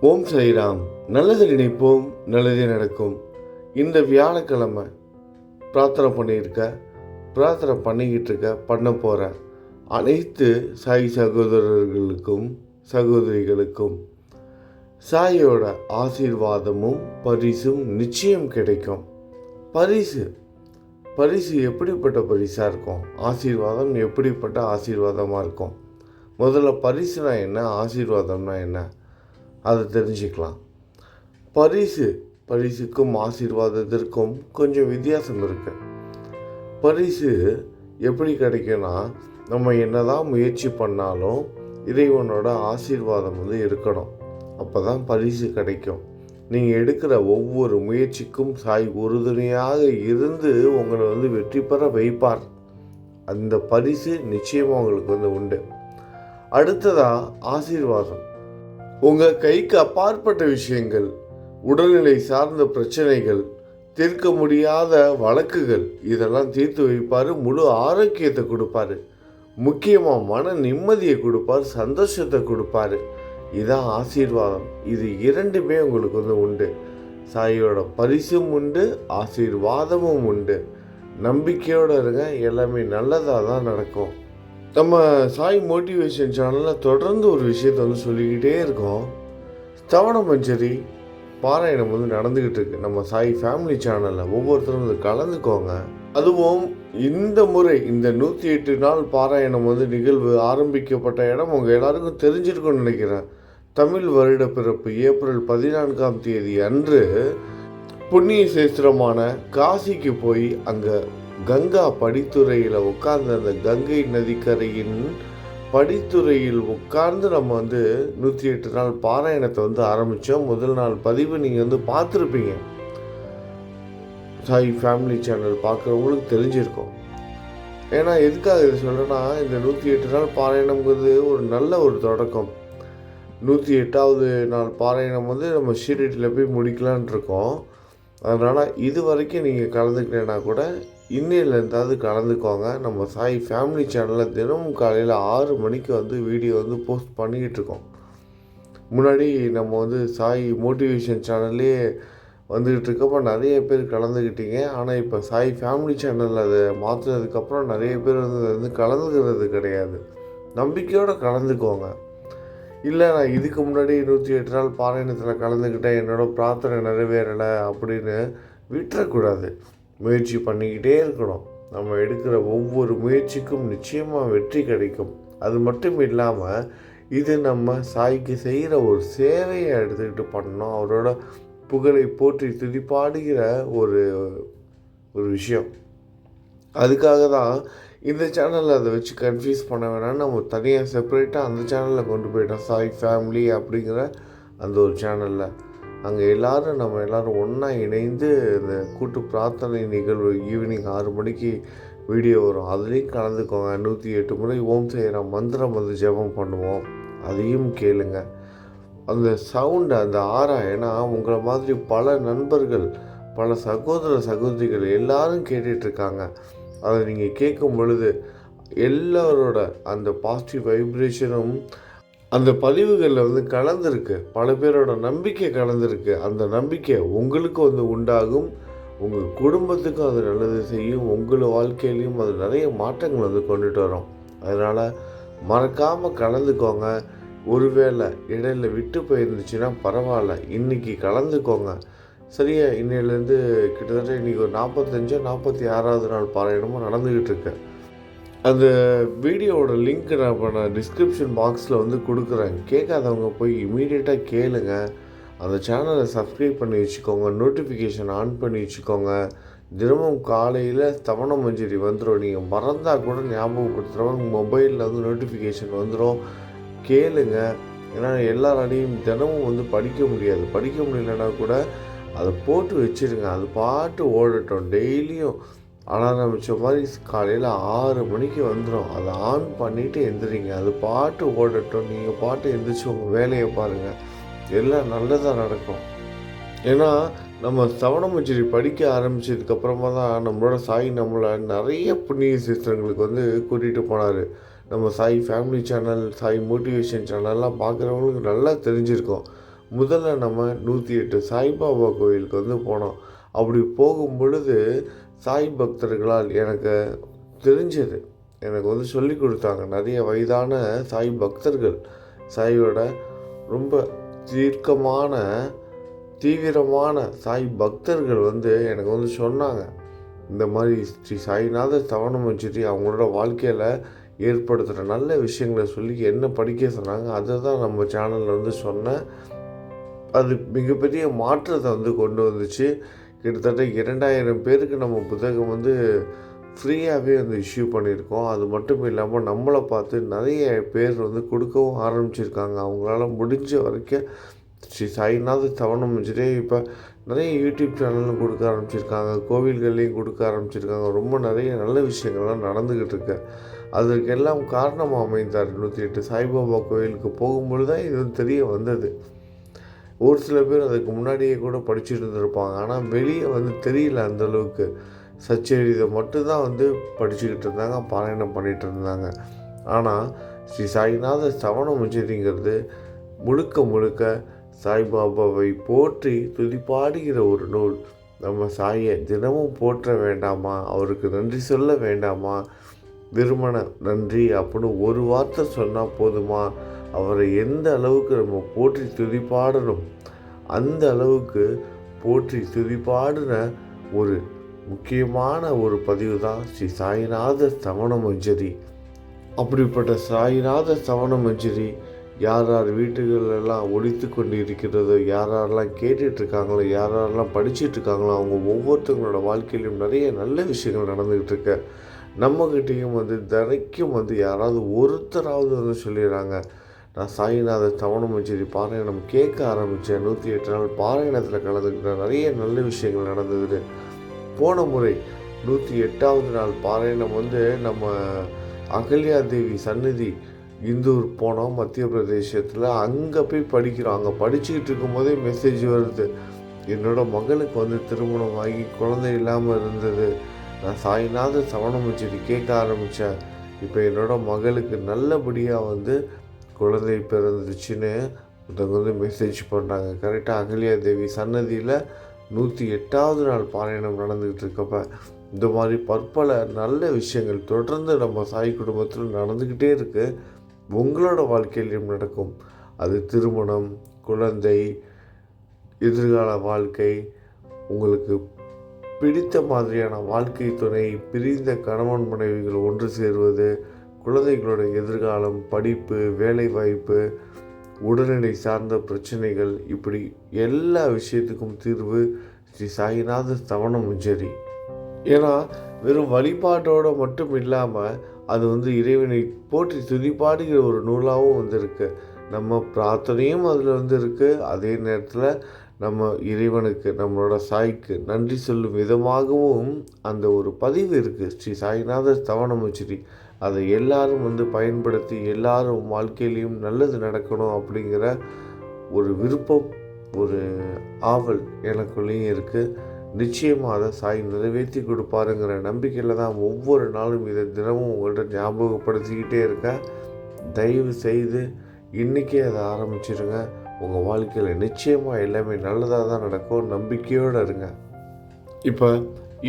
ஓம் ஸ்ரீராம் நல்லது நினைப்போம் நல்லதே நடக்கும். இந்த வியாழக்கிழமை பிரார்த்தனை பண்ணியிருக்க பிரார்த்தனை பண்ணிக்கிட்டு இருக்க பண்ண போகிற அனைத்து சாய் சகோதரர்களுக்கும் சகோதரிகளுக்கும் சாயோட ஆசீர்வாதமும் பரிசும் நிச்சயம் கிடைக்கும். பரிசு. பரிசு எப்படிப்பட்ட பரிசாக இருக்கும்? ஆசீர்வாதம் எப்படிப்பட்ட ஆசீர்வாதமாக இருக்கும்? முதல்ல பரிசுனா என்ன? ஆசீர்வாதம்னா என்ன? அதை தெரிஞ்சுக்கலாம். பரிசு பரிசுக்கும் ஆசீர்வாதத்திற்கும் கொஞ்சம் வித்தியாசம் இருக்கு. பரிசு எப்படி கிடைக்கும்னா நம்ம என்னதான் முயற்சி பண்ணாலும் இறைவனோட ஆசீர்வாதம் வந்து இருக்கணும். அப்போ தான் பரிசு கிடைக்கும். நீங்கள் எடுக்கிற ஒவ்வொரு முயற்சிக்கும் சாய் உறுதுணையாக இருந்து உங்களை வந்து வெற்றி பெற வைப்பார். அந்த பரிசு நிச்சயமாக உங்களுக்கு வந்து உண்டு. அடுத்ததாக ஆசீர்வாதம். உங்கள் கைக்கு அப்பாற்பட்ட விஷயங்கள் உடல்நிலை சார்ந்த பிரச்சனைகள் தீர்க்க முடியாத வழக்குகள் இதெல்லாம் தீர்த்து வைப்பார் முழு ஆரோக்கியத்தை கொடுப்பாரு. முக்கியமாக மன நிம்மதியை கொடுப்பார் சந்தோஷத்தை கொடுப்பாரு. இதான் ஆசீர்வாதம். இது இரண்டுமே உங்களுக்கு வந்து உண்டு. சாயோட பரிசும் உண்டு ஆசீர்வாதமும் உண்டு. நம்பிக்கையோடு இருங்க எல்லாமே நல்லதாக தான் நடக்கும். நம்ம சாய் மோட்டிவேஷன் சேனலில் தொடர்ந்து ஒரு விஷயத்தை வந்து சொல்லிக்கிட்டே இருக்கோம். தவண மஞ்சரி பாராயணம் வந்து நடந்துக்கிட்டு இருக்கு. நம்ம சாய் ஃபேமிலி சேனலில் ஒவ்வொருத்தரும் வந்து கலந்துக்கோங்க. அதுவும் இந்த முறை இந்த நூற்றி எட்டு நாள் பாராயணம் வந்து நிகழ்வு ஆரம்பிக்கப்பட்ட இடம் உங்கள் எல்லாருக்கும் தெரிஞ்சிருக்கும்னு நினைக்கிறேன். தமிழ் வருட பிறப்பு ஏப்ரல் பதினான்காம் தேதி அன்று புண்ணிய சேஸ்திரமான காசிக்கு போய் அங்கே கங்கா படித்துறையில் உட்கார்ந்து அந்த கங்கை நதிக்கரையின் படித்துறையில் உட்கார்ந்து நம்ம வந்து நூற்றி எட்டு நாள் பாராயணத்தை வந்து ஆரம்பித்தோம் முதல் நாள் பதிவு நீங்கள் வந்து பார்த்துருப்பீங்க. சாய் ஃபேமிலி சேனல் பார்க்குறவங்களுக்கு தெரிஞ்சிருக்கும். ஏன்னா எதுக்காக இது சொல்கிறேன்னா இந்த நூற்றி எட்டு நாள் பாராயணம்ங்கிறது ஒரு நல்ல ஒரு தொடக்கம். நூற்றி எட்டாவது நாள் பாராயணம் வந்து நம்ம ஷீரடியில் போய் முடிக்கலான் இருக்கோம். அதனால் இது வரைக்கும் நீங்கள் கலந்துக்கிட்டேன்னா கூட இன்னிலேருந்தாவது கலந்துக்கோங்க. நம்ம சாய் ஃபேமிலி சேனலில் தினமும் காலையில் ஆறு மணிக்கு வந்து வீடியோ வந்து போஸ்ட் பண்ணிக்கிட்டு இருக்கோம் முன்னாடி நம்ம வந்து சாய் மோட்டிவேஷன் சேனல்லே வந்துக்கிட்டு இருக்கப்போ நிறைய பேர் கலந்துக்கிட்டீங்க. ஆனால் இப்போ சாய் ஃபேமிலி சேனல் அதை மாற்றினதுக்கப்புறம் நிறைய பேர் வந்து அதை வந்து கலந்துக்கிறது கிடையாது. நம்பிக்கையோடு கலந்துக்கோங்க. இல்லை நான் இதுக்கு முன்னாடி நூற்றி எட்டு நாள் பாராயணத்தில் கலந்துக்கிட்டேன். என்னோடய பிரார்த்தனை நிறைவேறலை அப்படின்னு விட்டுறக்கூடாது. முயற்சி பண்ணிக்கிட்டே இருக்கணும். நம்ம எடுக்கிற ஒவ்வொரு முயற்சிக்கும் நிச்சயமாக வெற்றி கிடைக்கும். அது மட்டும் இல்லாமல் இது நம்ம சாய்க்கு செய்கிற ஒரு சேவையை எடுத்துக்கிட்டு பண்ணணும். அவரோட புகழை போற்றி துதிப்பாடுகிற ஒரு ஒரு விஷயம். அதுக்காக தான் இந்த சேனலில் அதை வச்சு கன்ஃபியூஸ் பண்ண வேணாம் நம்ம தனியாக செப்பரேட்டாக அந்த சேனலில் கொண்டு போயிட்டோம். சாய் ஃபேமிலி அப்படிங்கிற அந்த ஒரு சேனலில் அங்கே எல்லோரும் நம்ம எல்லோரும் ஒன்றா இணைந்து இந்த கூட்டு பிரார்த்தனை நிகழ்வு ஈவினிங் ஆறு மணிக்கு வீடியோ வரும். அதுலேயும் கலந்துக்கோங்க. நூற்றி எட்டு முறை ஓம் செய்கிற மந்திரம் வந்து ஜெபம் பண்ணுவோம். அதையும் கேளுங்க. அந்த சவுண்டு அந்த ஆறா ஏன்னா உங்களை மாதிரி பல நண்பர்கள் பல சகோதர சகோதரிகள் எல்லாரும் கேட்டுட்ருக்காங்க அதை நீங்கள் கேட்கும் பொழுது எல்லாரோட அந்த பாசிட்டிவ் வைப்ரேஷனும் அந்த பதிவுகளில் வந்து கலந்துருக்கு. பல பேரோட நம்பிக்கை கலந்துருக்கு. அந்த நம்பிக்கை உங்களுக்கு வந்து உண்டாகும். உங்கள் குடும்பத்துக்கும் அது நல்லது செய்யும். உங்கள் வாழ்க்கையிலையும் அது நிறைய மாற்றங்கள் வந்து கொண்டுட்டு வரும். அதனால் மறக்காமல் கலந்துக்கோங்க. ஒருவேளை இடையில விட்டு போயிருந்துச்சுன்னா பரவாயில்ல. இன்றைக்கி கலந்துக்கோங்க. சரியா இன்னையிலேருந்து கிட்டத்தட்ட இன்றைக்கி ஒரு நாற்பத்தஞ்சோ நாற்பத்தி ஆறாவது நாள் பாராயணமும் நடந்துக்கிட்டு இருக்கேன் அந்த வீடியோவோட லிங்க் நான் இப்போ நான் டிஸ்கிரிப்ஷன் பாக்ஸில் வந்து கொடுக்குறேன். கேட்காதவங்க போய் இமீடியட்டாக கேளுங்க. அந்த சேனலை சப்ஸ்கிரைப் பண்ணி வச்சுக்கோங்க. நோட்டிஃபிகேஷன் ஆன் பண்ணி வச்சுக்கோங்க. தினமும் காலையில் தவண மஞ்சரி வந்துடும் நீங்கள் மறந்தால் கூட ஞாபகப்படுத்துகிறவங்க மொபைலில் வந்து நோட்டிஃபிகேஷன் வந்துடும் கேளுங்க. ஏன்னா எல்லாராலையும் தினமும் வந்து படிக்க முடியாது. படிக்க முடியலன்னா கூட அதை போட்டு வச்சுருங்க. அது பாட்டு ஓடட்டும். டெய்லியும் அலாரம் வச்ச மாதிரி காலையில் ஆறு மணிக்கு வந்துடும் அதை ஆன் பண்ணிவிட்டு எந்திரிங்க. அது பாட்டு ஓடட்டும். நீங்கள் பாட்டு எந்திரிச்சு உங்கள் வேலையை பாருங்கள் எல்லாம் நல்லதாக நடக்கும். ஏன்னா நம்ம சவணமஞ்சரி படிக்க ஆரம்பித்ததுக்கப்புறமா தான் நம்மளோட சாய் நம்மளை நிறைய புண்ணிய சிஸ்டங்களுக்கு வந்து கூட்டிகிட்டு போனார். நம்ம Sai family channel Sai motivation சேனல்லாம் பார்க்குறவங்களுக்கு நல்லா தெரிஞ்சிருக்கோம். முதல்ல நம்ம நூற்றி எட்டு சாய்பாபா கோயிலுக்கு வந்து போனோம். அப்படி போகும் பொழுது சாய் பக்தர்களால் எனக்கு தெரிஞ்சது. எனக்கு வந்து சொல்லி கொடுத்தாங்க. நிறைய வயதான சாய் பக்தர்கள். சாயோட ரொம்ப தீர்க்கமான தீவிரமான சாய் பக்தர்கள் வந்து எனக்கு வந்து சொன்னாங்க. இந்த மாதிரி ஸ்ரீ சாய்நாத சவணம் வச்சுட்டு அவங்களோட வாழ்க்கையில் ஏற்படுத்துகிற நல்ல விஷயங்களை சொல்லி என்ன படிக்க சொன்னாங்க அதை தான் நம்ம சேனலில் வந்து சொன்னேன் அது மிகப்பெரிய மாற்றத்தை வந்து கொண்டு வந்துச்சு. கிட்டத்தட்ட இரண்டாயிரம் பேருக்கு நம்ம புத்தகம் வந்து ஃப்ரீயாகவே வந்து இஷ்யூ பண்ணியிருக்கோம். அது மட்டும் இல்லாமல் நம்மளை பார்த்து நிறைய பேர் வந்து கொடுக்கவும் ஆரம்பிச்சிருக்காங்க. அவங்களால முடிஞ்ச வரைக்கும் ஸ்ரீ சாய்நாத தவணம் வச்சுட்டே இப்போ நிறைய யூடியூப் சேனலும் கொடுக்க ஆரம்பிச்சிருக்காங்க. கோவில்கள்லேயும் கொடுக்க ஆரம்பிச்சிருக்காங்க. ரொம்ப நிறைய நல்ல விஷயங்கள்லாம் நடந்துக்கிட்டு இருக்கு. அதற்கெல்லாம் காரணமாக அமைந்தார் நூற்றி எட்டு. சாய்பாபா கோயிலுக்கு போகும்பொழுது தான் இது வந்து தெரிய வந்தது. ஒரு சில பேர் அதுக்கு முன்னாடியே கூட படிச்சுட்டு இருந்திருப்பாங்க ஆனால் வெளியே வந்து தெரியல அந்த அளவுக்கு. சச்சரிதை மட்டும்தான் வந்து படிச்சுக்கிட்டு இருந்தாங்க பாராயணம் பண்ணிகிட்டு இருந்தாங்க. ஆனால் ஸ்ரீ சாய்நாத சவணம் உச்சரிங்கிறது முழுக்க முழுக்க சாய்பாபாவை போற்றி துதிப்பாடுகிற ஒரு நூல். நம்ம சாயை தினமும் போற்ற வேண்டாமா? அவருக்கு நன்றி சொல்ல வேண்டாமா? விருமண நன்றி அப்படின்னு ஒரு வார்த்தை சொன்னால் போதுமா? அவரை எந்த அளவுக்கு நம்ம போற்றி துதிப்பாடணும் அந்த அளவுக்கு போற்றி துதிப்பாடின ஒரு முக்கியமான ஒரு பதிவு தான் ஸ்ரீ சாய்நாத சவண மஞ்சரி. அப்படிப்பட்ட சாய்நாத சவண மஞ்சரி யார் யார் வீட்டுகளெல்லாம் ஒழித்து கொண்டு இருக்கிறதோ யார் யாரெல்லாம் கேட்டுட்ருக்காங்களோ யார் யாரெல்லாம் படிச்சிட்டுருக்காங்களோ அவங்க ஒவ்வொருத்தவங்களோட வாழ்க்கையிலும் நிறைய நல்ல விஷயங்கள் நடந்துக்கிட்டு இருக்கு நம்மக்கிட்டேயும் வந்து தினைக்கும் வந்து யாராவது ஒருத்தராவது வந்து சொல்லிடுறாங்க. நான் சாயிநாத தவணம் சரி பாராயணம் கேட்க ஆரம்பித்தேன். நூற்றி எட்டு நாள் பாராயணத்தில் கலந்துக்கிட்ட நிறைய நல்ல விஷயங்கள் நடந்தது. போன முறை நூற்றி எட்டாவது நாள் பாராயணம் வந்து நம்ம அகல்யா தேவி சந்நிதி இந்தூர் போனோம் மத்திய பிரதேசத்தில். அங்கே போய் படிக்கிறோம். அங்கே படிச்சுக்கிட்டு இருக்கும்போதே மெசேஜ் வருது. என்னோட மகளுக்கு வந்து திருமணம் ஆகி குழந்தை இல்லாமல் இருந்தது. நான் சாய்நாத சவணம் வச்சுட்டு கேட்க ஆரம்பித்தேன். இப்போ என்னோட மகளுக்கு நல்லபடியாக வந்து குழந்தை பிறந்துச்சுன்னு ஒருத்தவங்க வந்து மெசேஜ் பண்ணுறாங்க கரெக்டாக அகல்யா தேவி சன்னதியில் நூற்றி எட்டாவது நாள் பாராயணம் நடந்துக்கிட்டு இருக்கப்ப இந்த மாதிரி பற்பல நல்ல விஷயங்கள் தொடர்ந்து நம்ம சாய் குடும்பத்தில் நடந்துக்கிட்டே இருக்குது உங்களோட வாழ்க்கையிலும் நடக்கும். அது திருமணம் குழந்தை எதிர்கால வாழ்க்கை உங்களுக்கு பிடித்த மாதிரியான வாழ்க்கை துணை பிரிந்த கணவன் மனைவிகள் ஒன்று சேருவது குழந்தைகளோட எதிர்காலம் படிப்பு வேலைவாய்ப்பு உடல்நிலை சார்ந்த பிரச்சனைகள் இப்படி எல்லா விஷயத்துக்கும் தீர்வு ஸ்ரீ சாயிநாத தவண முஞ்சரி ஏன்னா வெறும் வழிபாட்டோடு மட்டும் இல்லாமல் அது வந்து இறைவனை போற்றி துதிப்பாடுகிற ஒரு நூலாகவும் வந்திருக்கு. நம்ம பிரார்த்தனையும் அதில் வந்து இருக்குது அதே நேரத்தில் நம்ம இறைவனுக்கு நம்மளோட சாய்க்கு நன்றி சொல்லும் விதமாகவும் அந்த ஒரு பதிவு இருக்குது ஸ்ரீ சாய்நாத தவணமுச்சிரி அதை எல்லாரும் வந்து பயன்படுத்தி எல்லாரும் வாழ்க்கையிலையும் நல்லது நடக்கணும் அப்படிங்கிற ஒரு விருப்பம் ஒரு ஆவல் எனக்குள்ளேயும் இருக்குது நிச்சயமாக அதை சாய் நிறைவேற்றி கொடுப்பாருங்கிற நம்பிக்கையில் தான் ஒவ்வொரு நாளும் இதை தினமும் உங்கள்கிட்ட ஞாபகப்படுத்திக்கிட்டே இருக்கேன். தயவு செய்து இன்றைக்கே அதை ஆரம்பிச்சிருங்க. உங்கள் வாழ்க்கையில் நிச்சயமாக எல்லாமே நல்லதாக தான் நடக்கும். நம்பிக்கையோடு இருங்க. இப்போ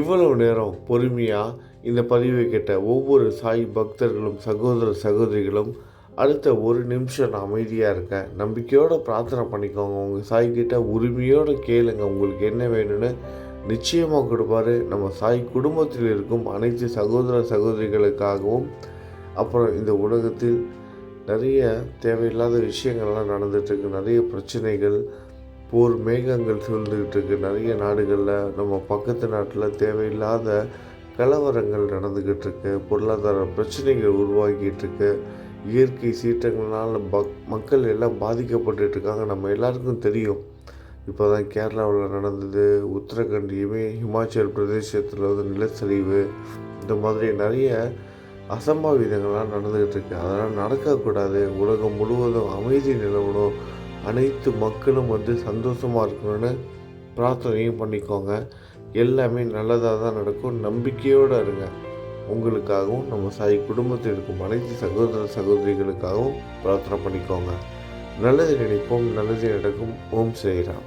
இவ்வளவு நேரம் பொறுமையாக இந்த பதிவை கேட்ட ஒவ்வொரு சாய் பக்தர்களும் சகோதர சகோதரிகளும் அடுத்த ஒரு நிமிஷம் நான் அமைதியாக இருக்கேன். நம்பிக்கையோடு பிரார்த்தனை பண்ணிக்கோங்க. உங்கள் சாய்கிட்ட உரிமையோடு கேளுங்க. உங்களுக்கு என்ன வேணும்னு நிச்சயமாக கொடுப்பாரு. நம்ம சாய் குடும்பத்தில் இருக்கும் அனைத்து சகோதர சகோதரிகளுக்காகவும் அப்புறம் இந்த உலகத்தில் நிறைய தேவையில்லாத விஷயங்கள்லாம் நடந்துகிட்ருக்கு நிறைய பிரச்சனைகள் போர் மேகங்கள் சூழ்ந்துக்கிட்டு இருக்கு நிறைய நாடுகளில் நம்ம பக்கத்து நாட்டில் தேவையில்லாத கலவரங்கள் நடந்துக்கிட்டு இருக்கு பொருளாதார பிரச்சனைகள் உருவாக்கிட்டு இருக்கு இயற்கை சீற்றங்களால் மக்கள் எல்லாம் பாதிக்கப்பட்டுட்டு இருக்காங்க நம்ம எல்லாருக்கும் தெரியும். இப்போ தான் கேரளாவில் நடந்தது உத்தரகண்ட் இமே ஹிமாச்சல் பிரதேசத்தில் வந்து நிலச்சரிவு இந்த மாதிரி நிறைய அசம்பாவிதங்கள்லாம் நடந்துக்கிட்டு இருக்கு அதெல்லாம் நடக்கக்கூடாது. உலகம் முழுவதும் அமைதி நிலவணும். அனைத்து மக்களும் வந்து சந்தோஷமாக இருக்கணும்னு பிரார்த்தனையும் பண்ணிக்கோங்க. எல்லாமே நல்லதாக தான் நடக்கும். நம்பிக்கையோடு இருங்க. உங்களுக்காகவும் நம்ம சாய் குடும்பத்தில் இருக்கும் அனைத்து சகோதர சகோதரிகளுக்காகவும் பிரார்த்தனை பண்ணிக்கோங்க. நல்லது நினைப்போம். நல்லது நடக்கும். ஓம் செய்கிறான்